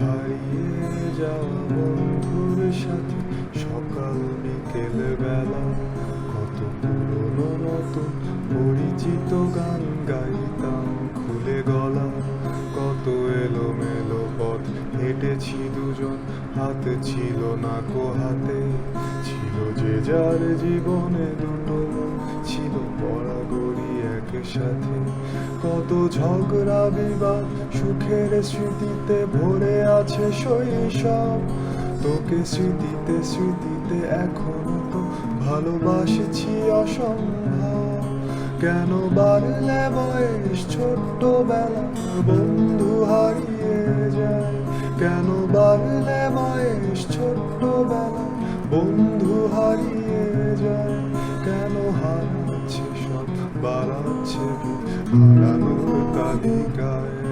হারিয়ে যাওয়া বন্ধুর সাথে। সকাল, বিকেল, বেলা, কত পুরনো নতুন পরিচিত গান গাইতাম খুলে গলা। কত এলোমেলো পথ হেঁটেছি দুজন, হাতে ছিল না কো হাতে। ছিল যে যার জীবনে দুটো গড়ি একসাথে কত ঝগড়া, বিবাদ, সুখের স্মৃতিতে ভরে আছে শৈশব। তোকে স্মৃতিতে স্মৃতিতে এখনও তো ভালোবাসছি অসম্ভব। কেন বাড়লে বয়স ছোট্টবেলা, বন্ধু হারিয়ে যায়। কেন বাড়লে বয়স ছোট্টবেলা, বন্ধু হারিয়ে যায়। বাড়াচ্ছে হারানোর তালিকায়